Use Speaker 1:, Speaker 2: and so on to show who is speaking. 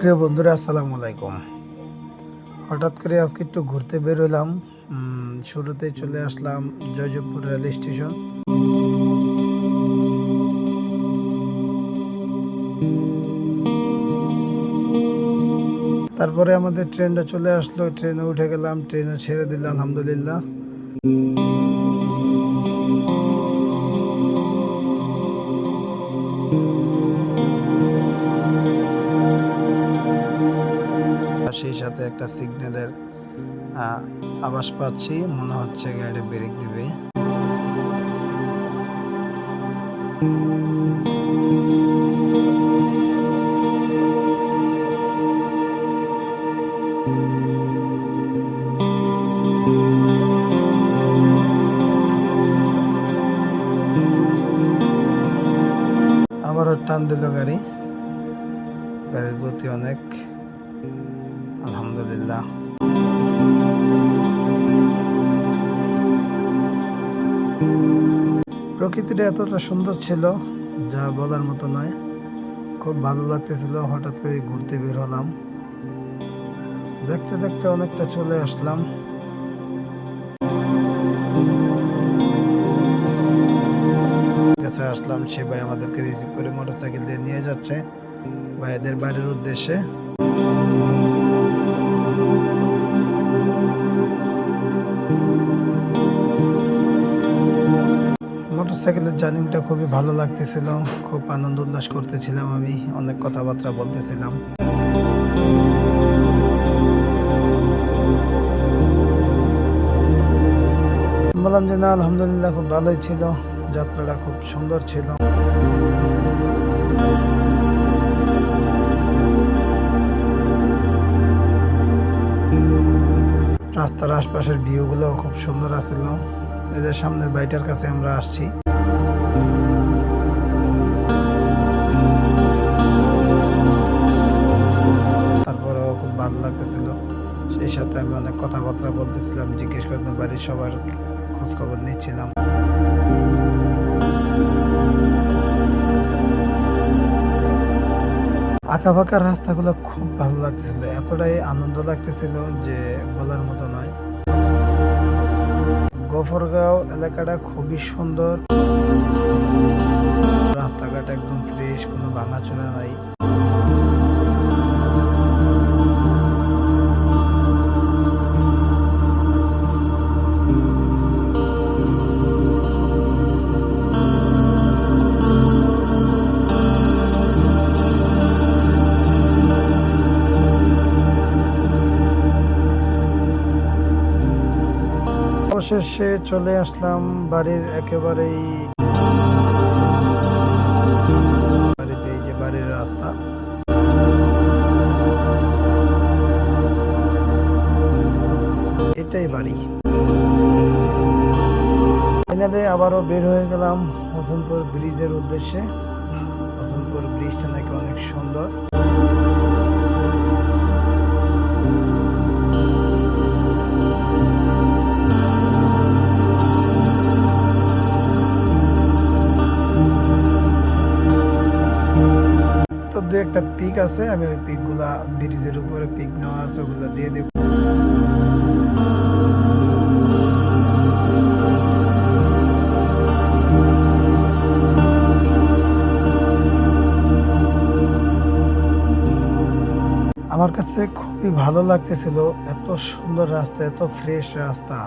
Speaker 1: প্রিয় বন্ধুরা আসসালামু আলাইকুম। হঠাৎ করে আজকে একটু ঘুরতে বেরোলাম উম, শুরুতে চলে আসলাম জয়জবপুর রেল স্টেশন। তারপরে আমাদের ট্রেনটা চলে আসলো। ট্রেনে উঠে গেলাম ট্রেনে ছেড়ে দিল আলহামদুলিল্লাহ। সেই সাথে একটা সিগন্যালের আভাস পাচ্ছি। মনে হচ্ছে গাড়ি ব্রেক দিবে। আবারও টান দিল গাড়ি। গাড়ির গতি অনেক। আলহামদুলিল্লাহ। প্রকৃতিটা এতটা সুন্দর ছিল, যা বলার মতো নয়। খুব ভালো লাগতেছিল, হঠাৎ করে ঘুরতে বের হলাম। দেখতে দেখতে অনেকটা চলে আসলাম। কাছে আসলাম, সে ভাই আমাদেরকে রিসিভ করে মোটরসাইকেল দিয়ে নিয়ে যাচ্ছে। ভাইদের বাড়ির উদ্দেশ্যে। মোটরসাইকেলের জার্নিটা খুবই ভালো লাগতেছিল, খুব আনন্দ উল্লাস করতেছিলাম আমি, অনেক কথাবার্তা বলতেছিলাম। বললাম যে, না, আলহামদুলিল্লাহ খুব ভালোই ছিল, যাত্রাটা খুব সুন্দর ছিল। রাস্তার আশপাশের ভিউগুলো খুব সুন্দর আছিল। এদের সামনের বাড়িটার কাছে আমরা আসছি। লাগতেছিল সেই সাথে আমি অনেক কথাবার্তা বলতেছিলাম, জিজ্ঞেস করতাম, বাড়ির সবার খোঁজখবর নিচ্ছিলাম। আঁকা ফাঁকা রাস্তাগুলো খুব ভালো লাগতেছিল, এতটাই আনন্দ লাগতেছিল যে বলার মতো নয়। গফরগাঁও এলাকাটা খুবই সুন্দর। রাস্তাঘাট একদম ফ্রেশ কোনো ভাঙাচোরা নাই। অবশেষে চলে আসলাম বাড়ির একেবারেই বাড়িতে যে বাড়ির রাস্তা। এটাই বাড়ি। ফাইনালে আবারও বের হয়ে গেলাম হোসেনপুর ব্রিজের উদ্দেশ্যে। হোসেনপুর ব্রিজটা নাকি অনেক সুন্দর। একটা পিক আছে, আমি ওই পিকগুলা ব্রিজের উপরে পিক নেওয়া আছে, ওগুলো দিয়ে দেব। আমার কাছে খুবই ভালো লাগতেছিল, এত সুন্দর রাস্তা, এত ফ্রেশ রাস্তা।